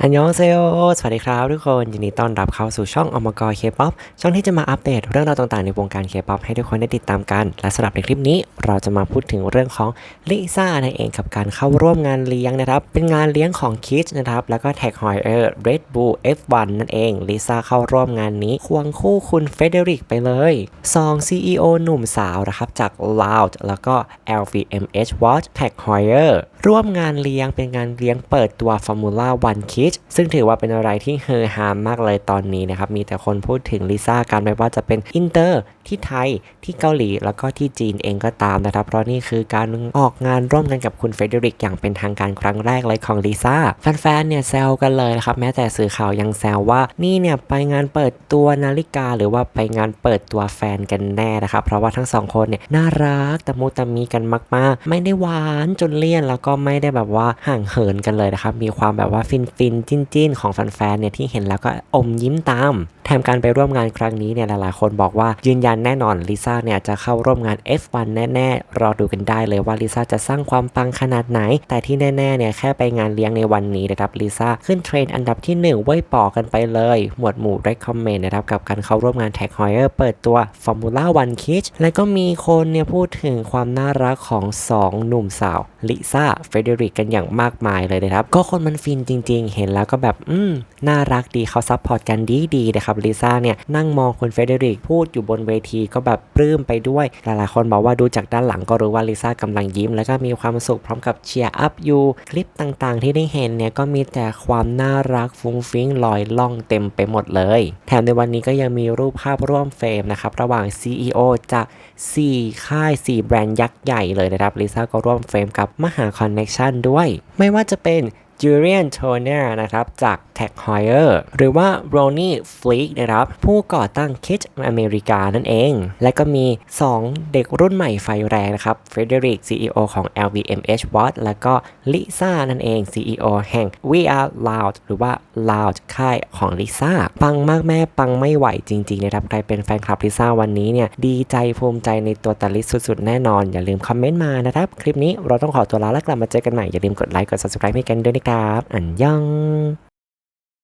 อันยองเซโอสวัสดีครับทุกคน ยินดีต้อนรับเข้าสู่ช่องอมกรเคป๊อปช่องที่จะมาอัปเดตเรื่องราวต่างๆในวงการเคป๊อปให้ทุกคนได้ติดตามกัน และสำหรับในคลิปนี้เราจะมาพูดถึงเรื่องของลิซ่านั่นเองกับการเข้าร่วมงานเลี้ยงนะครับ เป็นงานเลี้ยงของคิดนะครับ แล้วก็แท็กฮอยเออร์ Red Bull F1 นั่นเองลิซ่าเข้าร่วมงานนี้ควงคู่คุณเฟเดริกไปเลยซอง CEO หนุ่มสาวนะครับจาก Loud แล้วก็ LVMH Watch Tag Heuer ร่ร่วมงานเลี้ยงเป็นงานเลี้ยงเปิดตัว Formula One Kids ซึ่งถือว่าเป็นอะไรที่เฮอฮามากเลยตอนนี้นะครับ มีแต่คนพูดถึงลิซ่ากันไม่ว่าจะเป็นอินเตอร์ที่ไทยที่เกาหลีแล้วก็ที่จีนเองก็ตามนะครับ เพราะนี่คือการออกงานร่วมกันกับคุณเฟเดริกอย่างเป็นทางการครั้งแรกเลยของลิซ่าแฟนๆเนี่ยแซวกันเลยนะครับ แม้แต่สื่อข่าวยังแซวว่านี่เนี่ยไปงานเปิดตัวนาฬิกา หรือว่าไปงานเปิดตัวแฟนกันแน่นะครับเพราะว่าทั้งสองคนเนี่ยน่ารักตะมุตะมีกันมาก ๆ ไม่ได้หวานจนเลี่ยนแล้วก็ไม่ได้แบบว่าห่างเหินกันเลยนะครับ มีความแบบว่าฟินฟินจิ้นจิ้นของแฟนๆเนี่ยที่เห็นแล้วก็อมยิ้มตาม แถมการไปร่วมงานครั้งนี้เนี่ยหลายๆคนบอกว่ายืนยันแน่นอนลิซ่าเนี่ยจะเข้าร่วมงาน F1 แน่ๆ รอดูกันได้เลยว่าลิซ่าจะสร้างความปังขนาดไหน แต่ที่แน่ๆเนี่ยแค่ไปงานเลี้ยงในวันนี้นะครับลิซ่าขึ้นเทรนด์อันดับที่ 1 ไว้ยปอกันไปเลย หมวดหมู่ recommend นะครับกับการเข้าร่วมงาน Tag Heuer เปิดตัว Formula One Kids และก็มีคนเนี่ยพูดถึงความน่ารักของ 2 หนุ่มสาวลิซ่าเฟเดริกกันอย่างมากมายเลยนะครับก็คนมันฟินจริง ๆ เห็นแล้วก็แบบอืมน่ารักดีเขาซัพพอร์ตกันดีๆนะครับลิซ่าเนี่ยนั่งมองคุณเฟเดริกพูดอยู่บนเวทีก็แบบปลื้มไปด้วย หลายๆคนบอกว่าดูจากด้านหลังก็รู้ว่าลิซ่ากำลังยิ้ม แล้วก็มีความสุขพร้อมกับเชียร์อัพอยู่คลิปต่างๆ ที่ได้เห็นเนี่ยก็มีแต่ความน่ารักฟุ้งฟิ้งลอยล่องเต็มไปหมดเลย แถมในวันนี้ก็ยังมีรูปภาพร่วมเฟรมนะครับระหว่าง CEO จาก 4 ค่าย 4 แบรนด์ยักษ์ใหญ่เลยนะครับลิซ่าก็ร่วมเฟรมกับมหาคอนเน็ชันด้วย ไม่ว่าจะเป็น Julian Toner นะครับจาก Tag Heuer หรือว่า Ronnie Fleek นะครับผู้ก่อตั้ง Kit อเมริกานั่นเอง และก็มี 2 เด็กรุ่นใหม่ไฟแรงนะครับ Frederick CEO ของ LVMH Watch แล้วก็ลิซ่านั่นเอง CEO แห่ง We Are Loud หรือว่า Loud ค่ายของลิซ่าปังมากแม่ปังไม่ไหวจริงๆนะครับใครเป็นแฟนคลับลิซ่าวันนี้เนี่ยดีใจภูมิใจในตัวตาลิสสุดๆ แน่นอน อย่าลืมคอมเมนต์มานะครับ คลิปนี้เราต้องขอตัวลาแล้วกลับมาเจอกันใหม่อย่าลืมกดไลค์กด subscribe ให้กันด้วยนะครับอันยัง